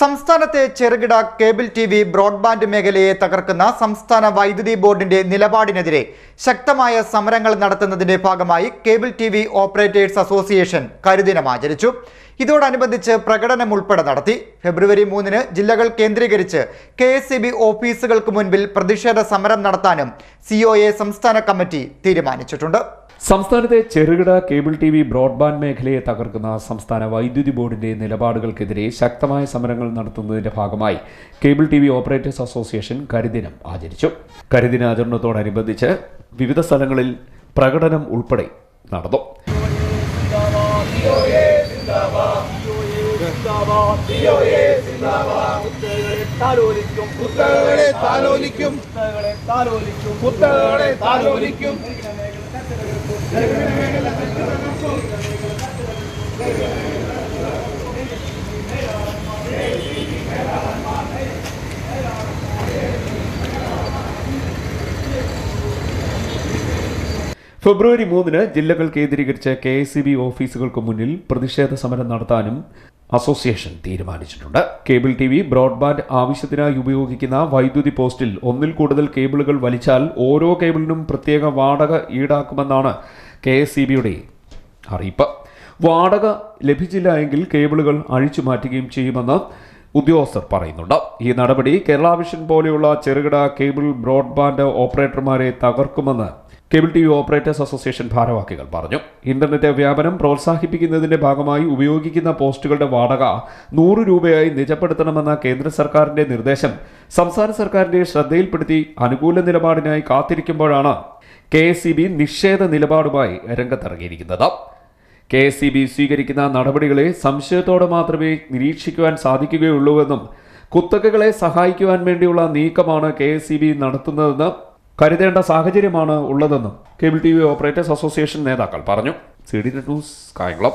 സംസ്ഥാനത്തെ ചെറുകിട cable T V broadband മേഖലയെ തകർക്കുന്ന സംസ്ഥാന വൈദ്യുതി ബോർഡിന്റെ നിലപാടിനെതിരെ ശക്തമായ സമരങ്ങൾ നടത്തുന്നതിന്റെ ഭാഗമായി cable T V operators association കരിദിനം ആചരിച്ചു. ഇതോടനുബന്ധിച്ച് പ്രകടനം ഉൾപ്പെടെ നടത്തി. ഫെബ്രുവരി മൂന്നിന് ജില്ലകൾ കേന്ദ്രീകരിച്ച് കെ ഓഫീസുകൾക്ക് മുൻപിൽ പ്രതിഷേധ സമരം നടത്താനും സിഒഎ സംസ്ഥാന കമ്മിറ്റി തീരുമാനിച്ചിട്ടുണ്ട്. സംസ്ഥാനത്തെ ചെറുകിട കേബിൾ ടി വി ബ്രോഡ്ബാൻഡ് മേഖലയെ തകർക്കുന്ന സംസ്ഥാന വൈദ്യുതി ബോർഡിന്റെ നിലപാടുകൾക്കെതിരെ ശക്തമായ സമരങ്ങൾ നടത്തുന്നതിന്റെ ഭാഗമായി cable T V operators association കരിദിനം ആചരിച്ചു. കരിദിനാചരണത്തോടനുബന്ധിച്ച് വിവിധ സ്ഥലങ്ങളിൽ പ്രകടനം ഉൾപ്പെടെ നടന്നു. താലോലിക്കും. പുസ്തകങ്ങളെ താലോലിക്കും. പുസ്തകങ്ങളെ താലോലിക്കും. പുസ്തകങ്ങളെ താലോലിക്കും ഫെബ്രുവരി മൂന്നിന് ജില്ലകൾ കേന്ദ്രീകരിച്ച് കെ എസ് ബി ഓഫീസുകൾക്ക് മുന്നിൽ പ്രതിഷേധ സമരം നടത്താനും അസോസിയേഷൻ തീരുമാനിച്ചിട്ടുണ്ട്. കേബിൾ ടി വി ബ്രോഡ്ബാൻഡ് ആവശ്യത്തിനായി ഉപയോഗിക്കുന്ന വൈദ്യുതി പോസ്റ്റിൽ ഒന്നിൽ കൂടുതൽ കേബിളുകൾ വലിച്ചാൽ ഓരോ കേബിളിനും പ്രത്യേക വാടക ഈടാക്കുമെന്നാണ് കെ എസ് സി ബിയുടെ അറിയിപ്പ്. വാടക ലഭിച്ചില്ല എങ്കിൽ കേബിളുകൾ അഴിച്ചു മാറ്റുകയും ചെയ്യുമെന്ന് ഉദ്യോഗസ്ഥർ പറയുന്നുണ്ട്. ഈ നടപടി കേരള വിഷൻ പോലെയുള്ള ചെറുകിട കേബിൾ ബ്രോഡ്ബാൻഡ് ഓപ്പറേറ്റർമാരെ തകർക്കുമെന്ന് cable T V operators association ഭാരവാഹികൾ പറഞ്ഞു. ഇന്റർനെറ്റ് വ്യാപനം പ്രോത്സാഹിപ്പിക്കുന്നതിന്റെ ഭാഗമായി ഉപയോഗിക്കുന്ന പോസ്റ്റുകളുടെ വാടക നൂറ് രൂപയായി നിജപ്പെടുത്തണമെന്ന കേന്ദ്ര സർക്കാരിന്റെ നിർദ്ദേശം സംസ്ഥാന സർക്കാരിന്റെ ശ്രദ്ധയിൽപ്പെടുത്തി അനുകൂല നിലപാടിനായി കാത്തിരിക്കുമ്പോഴാണ് കെ എസ് സി ബി നിഷേധ നിലപാടുമായി രംഗത്തിറങ്ങിയിരിക്കുന്നത്. കെ എസ് സി ബി സ്വീകരിക്കുന്ന നടപടികളെ സംശയത്തോടെ മാത്രമേ നിരീക്ഷിക്കുവാൻ സാധിക്കുകയുള്ളൂവെന്നും കുത്തകകളെ സഹായിക്കുവാൻ വേണ്ടിയുള്ള നീക്കമാണ് കെ എസ് സി ബി നടത്തുന്നതെന്ന് കരുതേണ്ട സാഹചര്യമാണ് ഉള്ളതെന്നും cable T V operators association നേതാക്കൾ പറഞ്ഞു. C D news Kayamkulam.